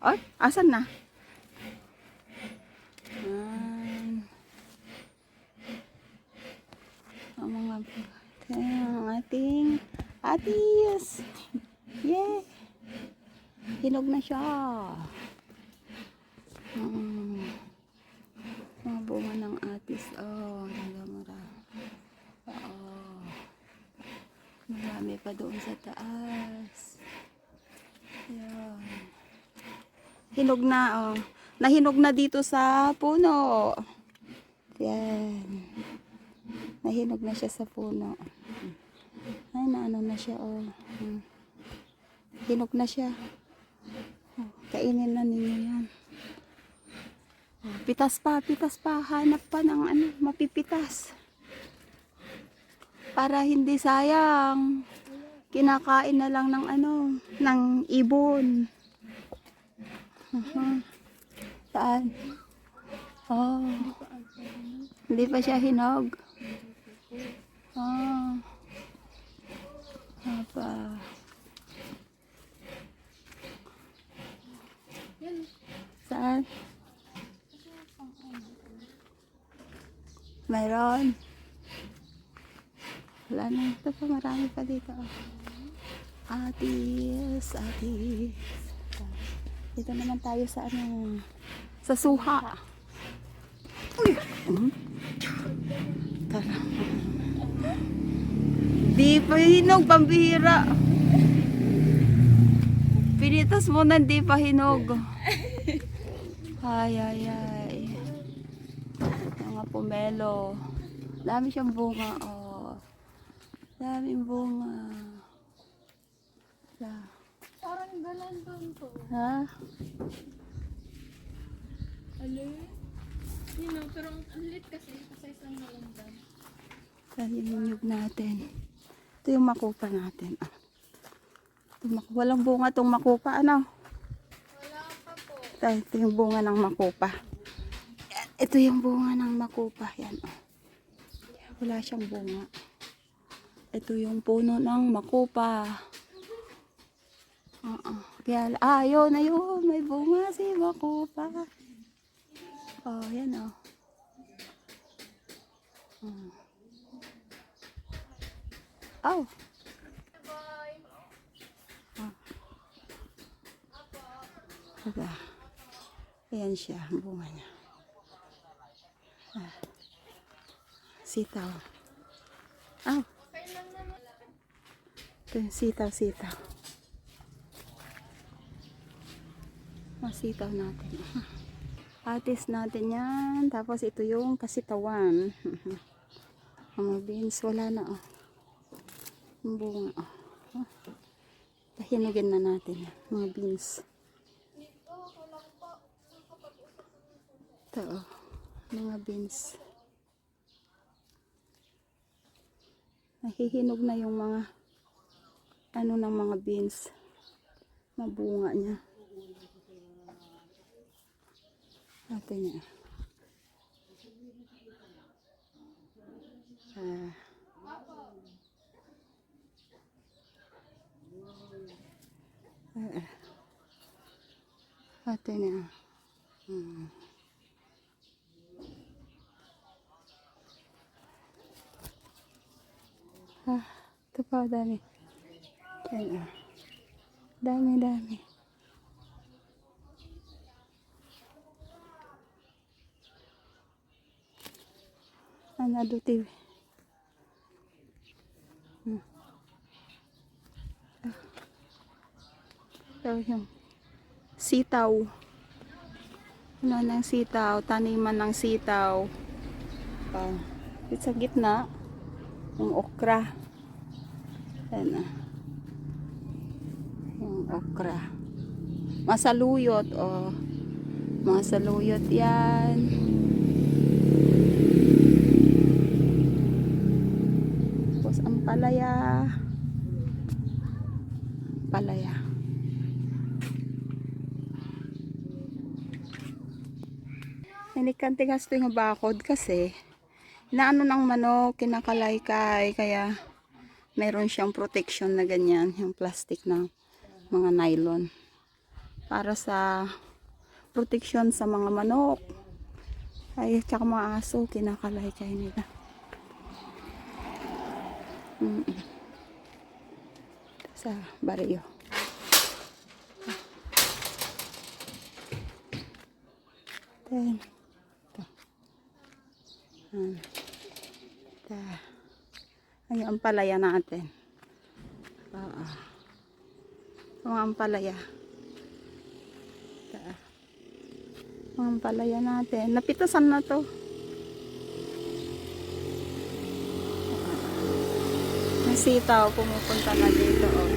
Ay, asan na? Ayan. Ang mga ang ating atis. Yay! Hinog na siya. Mm. Mga bunga ng atis. Oh, talaga marami. Oo. Marami pa doon sa taas. Yan. Hinog na, oh. Nahinog na dito sa puno. Yan. Nahinog na siya sa puno. Ay, naano na siya, oh. Hmm. Hinog na siya. Oh, kainin na ninyo yan. Oh, pitas pa, pitas pa. Hanap pa ng ano, mapipitas. Para hindi sayang. Kinakain na lang ng ano, ng ibon. Aha. Saan? Oh. Hindi pa siya hinog. Oh. Apa. Saan? Mayroon. Wala na. Ito pa, marami pa dito. oh. Atis, atis. Dito naman tayo sa ano, sa suha. Uy! Hmm? Tara. Di pa hinog, pambihira. Pinitas mo na di pa hinog. Ay, ay, ay. Mga pomelo. Dami siyang bunga, oh. Daming bunga. La. Parang galandan to. Ha? Alo? You know, pero ang lit kasi sa isang yung nyug natin. Ito yung makupa natin. Ah. Ito, mak- walang bunga tong makupa. Ano? Wala pa po. Ito, ito yung bunga ng makupa. Yan, Ito yung bunga ng makupa. Yan. Oh. Wala siyang bunga. Ito yung puno ng makupa. Kaya, ah, yun, ayun, may bunga si makupa. Oh, yan oh. Hmm. Oh. Bye. Aba. Ayan siya, ang bunga niya. Ah. Sitaw. Naman. ito yung sitaw, sitaw. Mga sitaw natin. Atis natin yan. Tapos ito yung kasitawan. Mga beans, wala na oh. Ang bunga oh. Pahinugin na natin mga beans. Ito, oh, mga beans. Nahihinog na yung mga ano ng mga beans. Mabunga niya. Ate niya. Ah. Ah. Ate niya. Hmm. Ah, ito pa, dami. Yan ah. Dami, dami. Ano, duty. Hmm. Ah. Ito yung sitaw. Ano ng sitaw, taniman ng sitaw. Oh. Ito sa gitna yung okra. Ayan na. Yung okra. Masaluyot, oh. Mga saluyot yan. Tapos ang palaya. Palaya. Nanikante gasto yung bakod kasi naano ng manok, kinakalaykay, kaya meron siyang protection na ganyan, yung plastic na mga nylon. para sa proteksyon sa mga manok. Ay, tsaka mga aso, kinakalay-kay nila. Mm Sa baryo. Then, ito. Ito. Ay, ang palaya natin. Oo. Ang ampalaya. Ito. Ang ampalaya natin. Napitasan na to. Ang sitaw, pumupunta na dito. Oh.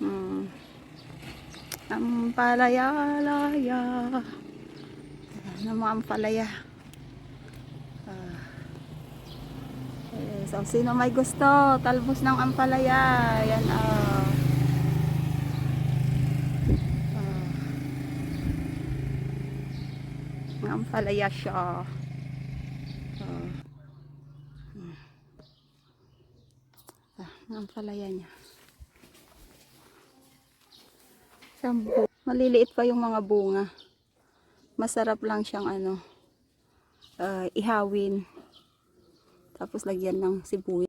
Hmm. Ampalaya, laya. Ano mo ampalaya? Ah. Eh, so, sino may gusto? Talbos ng ampalaya. Yan, ah. Ah. Ang ampalaya siya. Ah. Hmm. Ah, ang ampalaya niya. Sambu. Maliliit pa yung mga bunga. Masarap lang siyang ano, ah, ihawin. Tapos lagyan ng sibuyas.